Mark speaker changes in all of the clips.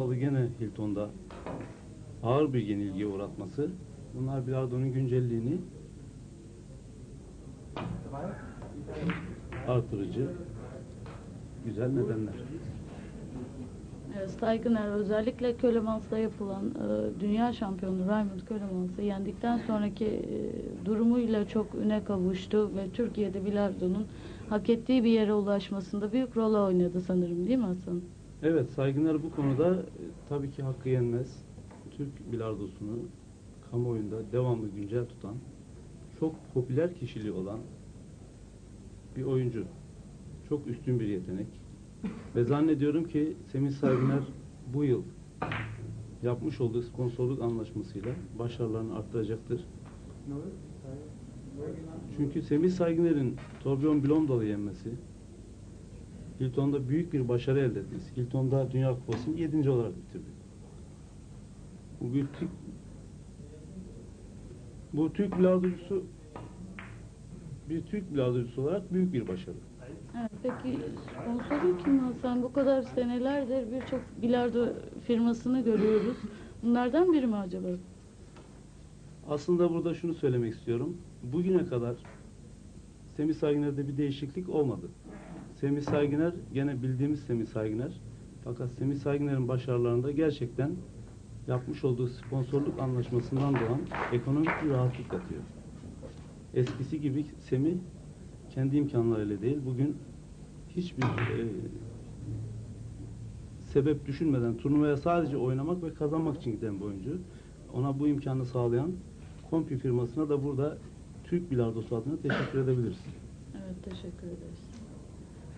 Speaker 1: Balı gene Hilton'da ağır bir yenilgiye uğratması. Bunlar bilardonun güncelliğini artırıcı güzel nedenler.
Speaker 2: Saygıner özellikle Kölemans'ta yapılan e, dünya şampiyonu Raymond Kölemans'ı yendikten sonraki e, durumuyla çok üne kavuştu ve Türkiye'de bilardonun hak ettiği bir yere ulaşmasında büyük rol oynadı sanırım değil mi Hasan?
Speaker 1: Evet Saygıner bu konuda e, tabii ki hakkı yenmez. Türk bilardosunu kamuoyunda devamlı güncel tutan, çok popüler kişiliği olan bir oyuncu. Çok üstün bir yetenek. Ve zannediyorum ki Semih Saygıner bu yıl yapmış olduğu sponsorluk anlaşmasıyla başarılarını arttıracaktır. Çünkü Semih Saygıner'in Torbjörn Blomdahl'ı yenmesi, Hilton'da büyük bir başarı elde etmesi. Hilton'da Dünya Kupası'nı 7. olarak bitirdi. Bu bir Türk bu Türk bilardocusu bir Türk bilardocusu olarak büyük bir başarı.
Speaker 2: Evet, peki sponsoru kim Hasan? Bu kadar senelerdir birçok bilardo firmasını görüyoruz. Bunlardan biri mi acaba?
Speaker 1: Aslında burada şunu söylemek istiyorum. Bugüne kadar Semih Saygıner'de bir değişiklik olmadı. Semih Saygıner gene bildiğimiz Semih Saygıner. Fakat Semih Saygıner'in başarılarında gerçekten yapmış olduğu sponsorluk anlaşmasından doğan ekonomik bir rahatlık katıyor. Eskisi gibi Semih kendi imkanlarıyla değil, bugün hiçbir e, sebep düşünmeden turnuvaya sadece oynamak ve kazanmak için giden bir oyuncu. Ona bu imkanı sağlayan Kompi firmasına da burada Türk Bilardosu adına teşekkür edebiliriz.
Speaker 2: Evet, teşekkür ederiz.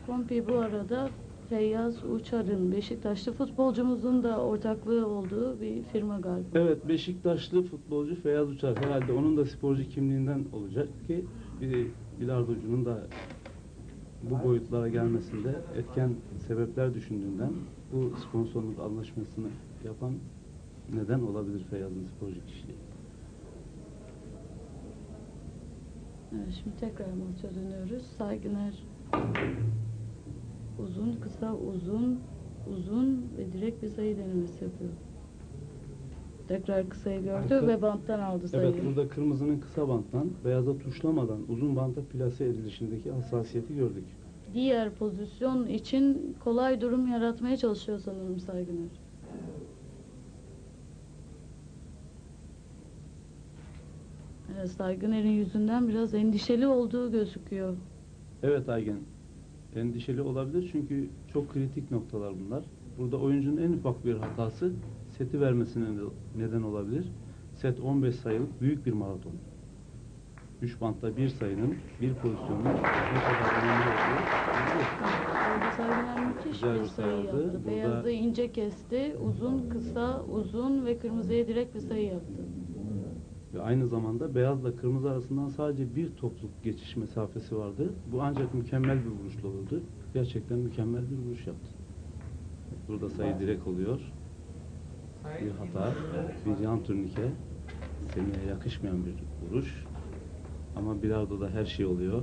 Speaker 2: Kompi bu arada Feyyaz Uçar'ın Beşiktaşlı futbolcumuzun da ortaklığı olduğu bir firma galiba.
Speaker 1: Evet, Beşiktaşlı futbolcu Feyyaz Uçar. Herhalde onun da sporcu kimliğinden olacak ki bir bilardocunun da bu boyutlara gelmesinde etken sebepler düşündüğünden bu sponsorluk anlaşmasını yapan neden olabilir Feyyaz'ın sporcu kişiliği.
Speaker 2: Evet, şimdi tekrar maça dönüyoruz. Saygıner uzun, kısa, uzun, uzun ve direkt bir sayı denemesi yapıyor. Tekrar kısayı gördü
Speaker 1: Arka-
Speaker 2: ve banttan aldı sayıyı.
Speaker 1: Evet, burada kırmızının kısa banttan, beyaza tuşlamadan uzun banta plase edilişindeki hassasiyeti gördük.
Speaker 2: Diğer pozisyon için kolay durum yaratmaya çalışıyor sanırım Saygıner. Evet, Saygıner'in yüzünden biraz endişeli olduğu gözüküyor.
Speaker 1: Evet Aygen, endişeli olabilir çünkü çok kritik noktalar bunlar. Burada oyuncunun en ufak bir hatası seti vermesine ne- neden olabilir. Set 15 sayılık büyük bir maraton. 3 bantta bir sayının, bir pozisyonun ne kadar önemli olduğu
Speaker 2: Saygıner müthiş
Speaker 1: Güzel
Speaker 2: bir sayı yaptı.
Speaker 1: Burada-
Speaker 2: Beyazı ince kesti. Uzun, kısa, uzun ve kırmızıya direkt bir sayı yaptı.
Speaker 1: Ve aynı zamanda beyazla kırmızı arasından sadece bir topluk geçiş mesafesi vardı. Bu ancak mükemmel bir vuruşla olurdu. Gerçekten mükemmel bir vuruş yaptı. Burada sayı direkt oluyor. Bir hata, bir yan turnike. Semih'e yakışmayan bir vuruş. Ama bilardoda her şey oluyor.